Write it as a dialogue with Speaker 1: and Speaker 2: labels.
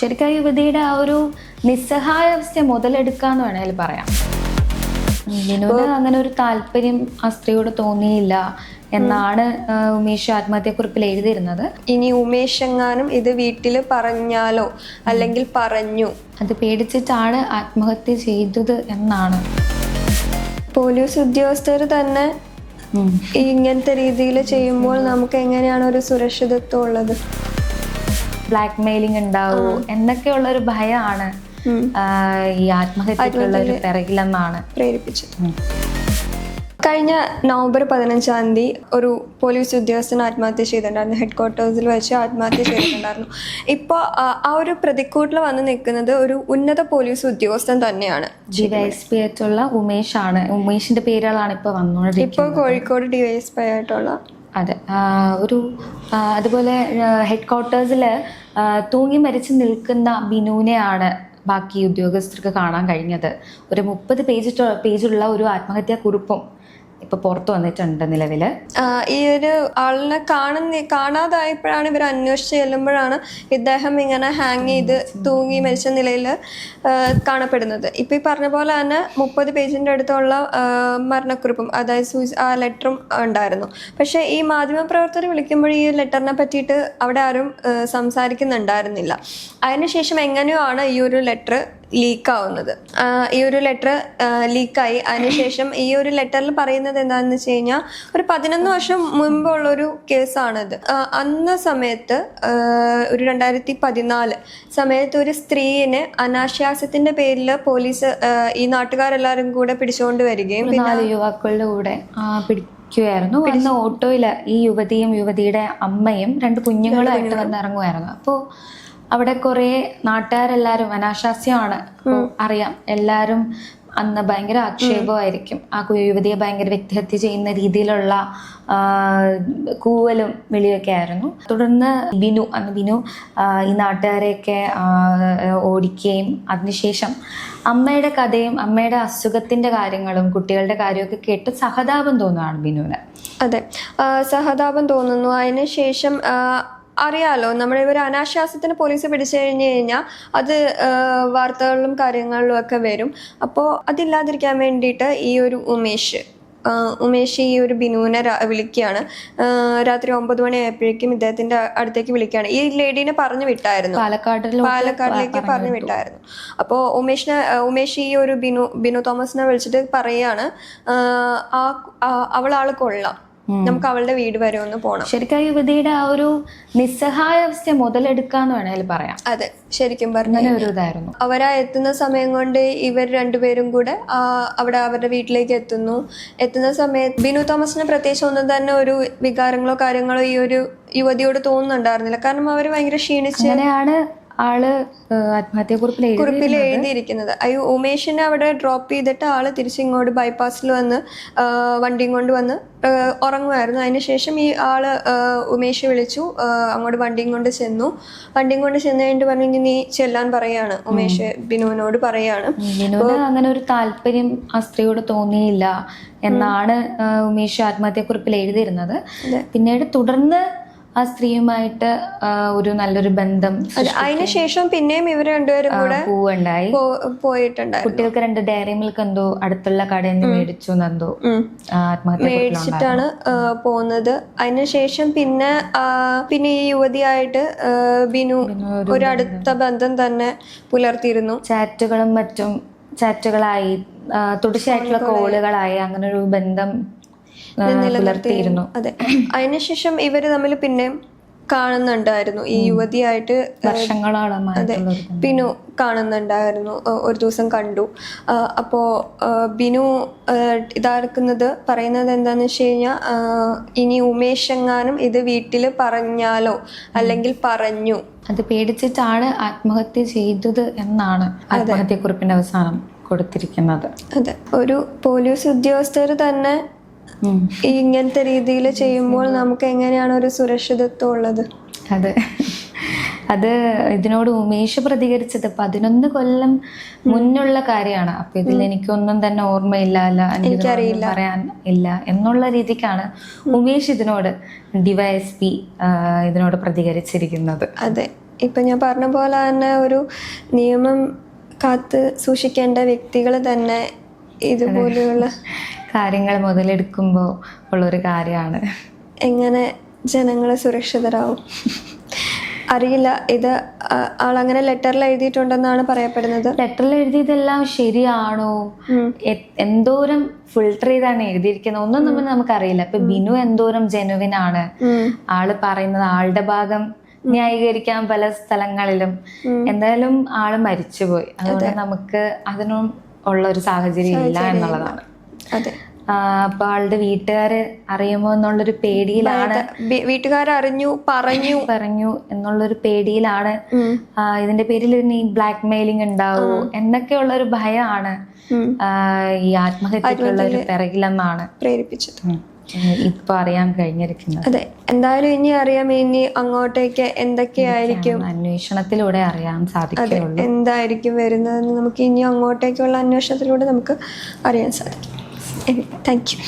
Speaker 1: ശരിക്കും ആ യുവതിയുടെ ആ ഒരു നിസ്സഹായാവസ്ഥ മുതലെടുക്കാന്ന് വേണമെങ്കിൽ പറയാം. വിനുവിന് അങ്ങനെ ഒരു താല്പര്യം ആ സ്ത്രീയോട് തോന്നിയില്ല എന്നാണ് ഉമേഷ് ആത്മഹത്യക്കുറിപ്പിൽ എഴുതിയിരുന്നത്.
Speaker 2: ഇനി ഉമേഷ് എങ്ങാനും ഇത് വീട്ടിൽ പറഞ്ഞാലോ? അല്ലെങ്കിൽ പറഞ്ഞു?
Speaker 1: അത് പേടിച്ചിട്ടാണ് ആത്മഹത്യ ചെയ്തത് എന്നാണ്.
Speaker 2: പോലീസ് ഉദ്യോഗസ്ഥർ തന്നെ. ഇങ്ങനത്തെ രീതിയിൽ ചെയ്യുമ്പോൾ നമുക്ക് എങ്ങനെയാണ് ഒരു സുരക്ഷിതത്വം ഉള്ളത്?
Speaker 1: ബ്ലാക്ക് മെയിലിംഗ് ഉണ്ടാവോ എന്നൊക്കെയുള്ള ഒരു ഭയമാണ് ഈ ആത്മഹത്യക്കുള്ള ഒരു പിറകിലെന്നാണ്.
Speaker 2: പ്രേരിപ്പിച്ചത്. കഴിഞ്ഞ നവംബർ പതിനഞ്ചാം തീയതി ഒരു പോലീസ് ഉദ്യോഗസ്ഥൻ ആത്മഹത്യ ചെയ്തിട്ടുണ്ടായിരുന്നു. ഹെഡ് ക്വാർട്ടേഴ്സിൽ വെച്ച് ആത്മഹത്യ ചെയ്തിട്ടുണ്ടായിരുന്നു. ഇപ്പോൾ ആ ഒരു പ്രതിക്കൂട്ടിൽ വന്ന് നിൽക്കുന്നത് ഒരു ഉന്നത പോലീസ് ഉദ്യോഗസ്ഥൻ തന്നെയാണ്.
Speaker 1: ഡിവൈഎസ്പി ആയിട്ടുള്ള ഉമേഷ് ആണ് ഉമേഷിന്റെ പേരുകളാണ് ഇപ്പോൾ വന്നുകൊണ്ടിരിക്കുന്നത്.
Speaker 2: ഇപ്പോൾ കോഴിക്കോട് ഡിവൈഎസ്പി ആയിട്ടുള്ള
Speaker 1: അതെ. ഒരു അതുപോലെ ഹെഡ് ക്വാർട്ടേഴ്സിൽ തൂങ്ങി മരിച്ച് നിൽക്കുന്ന ബിനുവിനെയാണ് ബാക്കി ഉദ്യോഗസ്ഥർക്ക് കാണാൻ കഴിഞ്ഞത്. ഒരു മുപ്പത് പേജ് പേജുള്ള ഒരു ആത്മഹത്യാ കുറിപ്പും ഇപ്പൊ പുറത്തു വന്നിട്ടുണ്ട്
Speaker 2: നിലവിൽ. ഈ ഒരു ആളിനെ കാണുന്ന കാണാതായപ്പോഴാണ് ഇവർ അന്വേഷിച്ച് ചെല്ലുമ്പോഴാണ് ഇദ്ദേഹം ഇങ്ങനെ ഹാങ് ചെയ്ത് തൂങ്ങി മരിച്ച നിലയിൽ കാണപ്പെടുന്നത്. ഇപ്പൊ ഈ പറഞ്ഞ പോലെ തന്നെ മുപ്പത് പേജിന്റെ അടുത്തുള്ള മരണക്കുറിപ്പും അതായത് സൂചി ആ ലെറ്ററും ഉണ്ടായിരുന്നു. പക്ഷേ ഈ മാധ്യമപ്രവർത്തകർ വിളിക്കുമ്പോൾ ഈ ലെറ്ററിനെ പറ്റിയിട്ട് അവിടെ ആരും സംസാരിക്കുന്നുണ്ടായിരുന്നില്ല. അതിനുശേഷം എങ്ങനെയോ ആണ് ഈ ഒരു ലെറ്റർ ലീക്കാവുന്നത് ഈ ഒരു ലെറ്റർ ലീക്കായി അതിനുശേഷം ഈ ഒരു ലെറ്ററിൽ പറയുന്നത് എന്താണെന്ന് വെച്ച് കഴിഞ്ഞാൽ ഒരു പതിനൊന്ന് വർഷം മുമ്പുള്ളൊരു കേസാണിത്. അന്ന സമയത്ത് ഒരു രണ്ടായിരത്തി പതിനാല് സമയത്ത് ഒരു സ്ത്രീയെ അനാശ്വാസത്തിന്റെ പേരിൽ പോലീസ് ഈ നാട്ടുകാരെല്ലാവരും കൂടെ പിടിച്ചുകൊണ്ട് വരികയും
Speaker 1: പിന്നെ യുവാക്കളുടെ കൂടെ പിടിക്കുകയായിരുന്നു അന്ന് ഓട്ടോയിൽ ഓട്ടോയിൽ ഈ യുവതിയും യുവതിയുടെ അമ്മയും രണ്ട് കുഞ്ഞുങ്ങളുമായിട്ട് ആയിട്ട് വന്നിറങ്ങുമായിരുന്നു അപ്പോൾ അവിടെ കുറെ നാട്ടുകാരെല്ലാരും അനാശാസ്യമാണ്. അറിയാം. എല്ലാരും അന്ന് ഭയങ്കര ആക്ഷേപമായിരിക്കും. ആ യുവതിയെ ഭയങ്കര വ്യക്തിഹത്യ ചെയ്യുന്ന രീതിയിലുള്ള കൂവലും വിളിയൊക്കെ ആയിരുന്നു. തുടർന്ന് ബിനു അന്ന് ബിനു ഈ നാട്ടുകാരെയൊക്കെ ഓടിക്കുകയും അതിനുശേഷം അമ്മയുടെ കഥയും അമ്മയുടെ അസുഖത്തിന്റെ കാര്യങ്ങളും കുട്ടികളുടെ കാര്യമൊക്കെ കേട്ട് സഹതാപം തോന്നുകയാണ് ബിനുവിന്.
Speaker 2: അതെ. സഹതാപം തോന്നുന്നു. അതിന് ശേഷം ആ, അറിയാലോ നമ്മുടെ ഒരു അനാശ്വാസത്തിന് പോലീസ് പിടിച്ചു കഴിഞ്ഞു കഴിഞ്ഞാൽ അത് വാർത്തകളിലും കാര്യങ്ങളിലും ഒക്കെ വരും. അപ്പോൾ അതില്ലാതിരിക്കാൻ വേണ്ടിയിട്ട് ഈ ഒരു ഉമേഷ് ഉമേഷ് ഈ ഒരു ബിനുവിനെ വിളിക്കുകയാണ് രാത്രി ഒമ്പത് മണിയായപ്പോഴേക്കും ഇദ്ദേഹത്തിന്റെ അടുത്തേക്ക് വിളിക്കുകയാണ് ഈ ലേഡീനെ പറഞ്ഞു വിട്ടായിരുന്നു.
Speaker 1: പാലക്കാട്ടിൽ
Speaker 2: പാലക്കാടിലേക്ക് പറഞ്ഞു വിട്ടായിരുന്നു. അപ്പോൾ ഉമേഷിനെ ഉമേഷ് ഈ ഒരു ബിനു ബിനു തോമസിനെ വിളിച്ചിട്ട് പറയുകയാണ് ആ, അവൾ ആൾ കൊള്ളാം. നമുക്ക് അവളുടെ വീട് വരെ ഒന്ന് പോണം.
Speaker 1: ശരിക്കും യുവതിയുടെ ആ ഒരു നിസ്സഹായ അവസ്ഥ മുതലെടുക്കാന്ന് വേണേൽ പറയാം.
Speaker 2: അതെ ശരിക്കും പറഞ്ഞു
Speaker 1: ഒരു ഇതായിരുന്നു.
Speaker 2: അവരാ എത്തുന്ന സമയം കൊണ്ട് ഇവർ രണ്ടുപേരും കൂടെ ആ, അവിടെ അവരുടെ വീട്ടിലേക്ക് എത്തുന്നു. എത്തുന്ന സമയത്ത് ബിനു തോമസിന് പ്രത്യേകിച്ച് ഒന്നും തന്നെ ഒരു വികാരങ്ങളോ കാര്യങ്ങളോ ഈ ഒരു യുവതിയോട് തോന്നുന്നുണ്ടായിരുന്നില്ല. കാരണം അവർ ഭയങ്കര ക്ഷീണിച്ച്
Speaker 1: ആൾ ആത്മഹത്യക്കുറിപ്പിൽ എഴുതി
Speaker 2: കുറിപ്പിൽ എഴുതിയിരിക്കുന്നത്. അയ്യോ ഉമേഷിനെ അവിടെ ഡ്രോപ്പ് ചെയ്തിട്ട് ആൾ തിരിച്ചിങ്ങോട്ട് ബൈപ്പാസിൽ വന്ന് വണ്ടിയും കൊണ്ട് വന്ന് ഉറങ്ങുമായിരുന്നു. അതിനുശേഷം ഈ ആൾ ഉമേഷ് വിളിച്ചു. അങ്ങോട്ട് വണ്ടിയും കൊണ്ട് ചെന്നു. വണ്ടിയും കൊണ്ട് ചെന്ന് കഴിഞ്ഞിട്ട് പറഞ്ഞു "ഇനി നീ ചെല്ലാൻ പറയാണ്. ഉമേഷ് ബിനുവിനോട് പറയാണ്.
Speaker 1: അങ്ങനെ ഒരു താല്പര്യം ആ സ്ത്രീയോട് തോന്നിയില്ല എന്നാണ് ഉമേഷ് ആത്മഹത്യ കുറിപ്പിൽ
Speaker 2: എഴുതിയിരുന്നത്
Speaker 1: പിന്നീട് തുടർന്ന് ആ സ്ത്രീയുമായിട്ട് ഒരു നല്ലൊരു ബന്ധം
Speaker 2: അത് അതിനുശേഷം പിന്നെയും ഇവർ രണ്ടുപേരും കൂടെ
Speaker 1: പൂവുണ്ടായി
Speaker 2: പോയിട്ടുണ്ടായി
Speaker 1: കുട്ടികൾക്ക് രണ്ട് ഡയറി മിൽക്ക് എന്തോ അടുത്തുള്ള കടയിൽ നിന്ന് മേടിച്ചു എന്തോ
Speaker 2: മേടിച്ചിട്ടാണ് പോകുന്നത് അതിനുശേഷം പിന്നെ പിന്നെ ഈ യുവതിയായിട്ട് ബിനു ഒരു അടുത്ത ബന്ധം തന്നെ പുലർത്തിയിരുന്നു.
Speaker 1: ചാറ്റുകളും മറ്റും ചാറ്റുകളായി തുടർച്ചയായിട്ടുള്ള കോളുകളായി അങ്ങനെ ഒരു ബന്ധം ആ, പുലർത്തിയിരുന്നു.
Speaker 2: അതെ. അതിനുശേഷം ഇവർ തമ്മിൽ പിന്നെ കാണുന്നുണ്ടായിരുന്നു. ഈ യുവതിയായിട്ട്
Speaker 1: അതെ.
Speaker 2: ബിനു കാണുന്നുണ്ടായിരുന്നു ഒരു ദിവസം കണ്ടു. അപ്പോ ബിനു ഇതാക്കുന്നത് പറയുന്നത് എന്താന്ന് വെച്ച് കഴിഞ്ഞാൽ ഇനി ഉമേഷ് എങ്ങാനും ഇത് വീട്ടിൽ പറഞ്ഞാലോ? അല്ലെങ്കിൽ പറഞ്ഞു.
Speaker 1: അത് പേടിച്ചിട്ടാണ് ആത്മഹത്യ ചെയ്തത് എന്നാണ് ആത്മഹത്യ ആത്മഹത്യക്കുറിപ്പിന്റെ അവസാനം കൊടുത്തിരിക്കുന്നത്.
Speaker 2: അതെ. ഒരു പോലീസ് ഉദ്യോഗസ്ഥർ തന്നെ ഇങ്ങനത്തെ രീതിയിൽ ചെയ്യുമ്പോൾ നമുക്ക് എങ്ങനെയാണ് ഒരു സുരക്ഷിതത്വം ഉള്ളത്?
Speaker 1: അതെ. അത് ഇതിനോട് ഉമേഷ് പ്രതികരിച്ചത് പതിനൊന്ന് കൊല്ലം മുന്നുള്ള കാര്യമാണ്. അപ്പൊ ഇതിൽ എനിക്കൊന്നും തന്നെ ഓർമ്മയില്ല അല്ല എനിക്കറിയില്ല. പറയാൻ ഇല്ല എന്നുള്ള രീതിക്കാണ് ഉമേഷ് ഇതിനോട് ഡിവൈഎസ്പി ഇതിനോട് പ്രതികരിച്ചിരിക്കുന്നത്.
Speaker 2: അതെ. ഇപ്പൊ ഞാൻ പറഞ്ഞ പോലെ തന്നെ ഒരു നിയമം കാത്ത് സൂക്ഷിക്കേണ്ട വ്യക്തികൾ തന്നെ ഇതുപോലെയുള്ള
Speaker 1: കാര്യങ്ങൾ മുതലെടുക്കുമ്പോൾ ഉള്ളൊരു കാര്യമാണ്.
Speaker 2: എങ്ങനെ ജനങ്ങൾ സുരക്ഷിതരാവും? അറിയില്ല ഇത് അങ്ങനെ ആളങ്ങനെ ലെറ്ററിൽ എഴുതിയിട്ടുണ്ടെന്നാണ് പറയപ്പെടുന്നത്.
Speaker 1: ലെറ്ററിൽ എഴുതിയതെല്ലാം ശരിയാണോ? എന്തോരം ഫിൽട്ടർ ചെയ്താണ് എഴുതിയിരിക്കുന്നത്? ഒന്നും നമ്മൾ നമുക്കറിയില്ല. ഇപ്പൊ ബിനു എന്തോരം ജെനുവിൻ ആണ്. ആൾ പറയുന്നത് ആളുടെ ഭാഗം ന്യായീകരിക്കാൻ പല സ്ഥലങ്ങളിലും. എന്തായാലും ആൾ മരിച്ചുപോയി. അതുകൊണ്ട് നമുക്ക് അതിനും ഉള്ള ഒരു സാഹചര്യം ഇല്ല. എന്നുള്ളതാണ്.
Speaker 2: അതെ.
Speaker 1: അപ്പൊ ആളുടെ വീട്ടുകാര് അറിയുമോ എന്നുള്ളൊരു പേടിയിലാണ്.
Speaker 2: വീട്ടുകാരറിഞ്ഞു പറഞ്ഞു.
Speaker 1: പറഞ്ഞു എന്നുള്ളൊരു പേടിയിലാണ്. ഇതിന്റെ പേരിൽ ഇനി ബ്ലാക്ക് മെയിലിംഗ് ഉണ്ടാവോ എന്നൊക്കെയുള്ള ഒരു ഭയമാണ് ഈ ആത്മഹത്യക്കുള്ള ഒരു പിറകിലെന്നാണ്.
Speaker 2: പ്രേരിപ്പിച്ചത്.
Speaker 1: ഇപ്പൊ അറിയാൻ കഴിഞ്ഞിരിക്കുന്നത്.
Speaker 2: അതെ എന്തായാലും ഇനി അറിയാം ഇനി അങ്ങോട്ടേക്ക് എന്തൊക്കെയായിരിക്കും
Speaker 1: അന്വേഷണത്തിലൂടെ അറിയാൻ സാധിക്കും
Speaker 2: എന്തായിരിക്കും വരുന്നതെന്ന് നമുക്ക് ഇനി അങ്ങോട്ടേക്കുള്ള അന്വേഷണത്തിലൂടെ നമുക്ക് അറിയാൻ സാധിക്കും. Thank you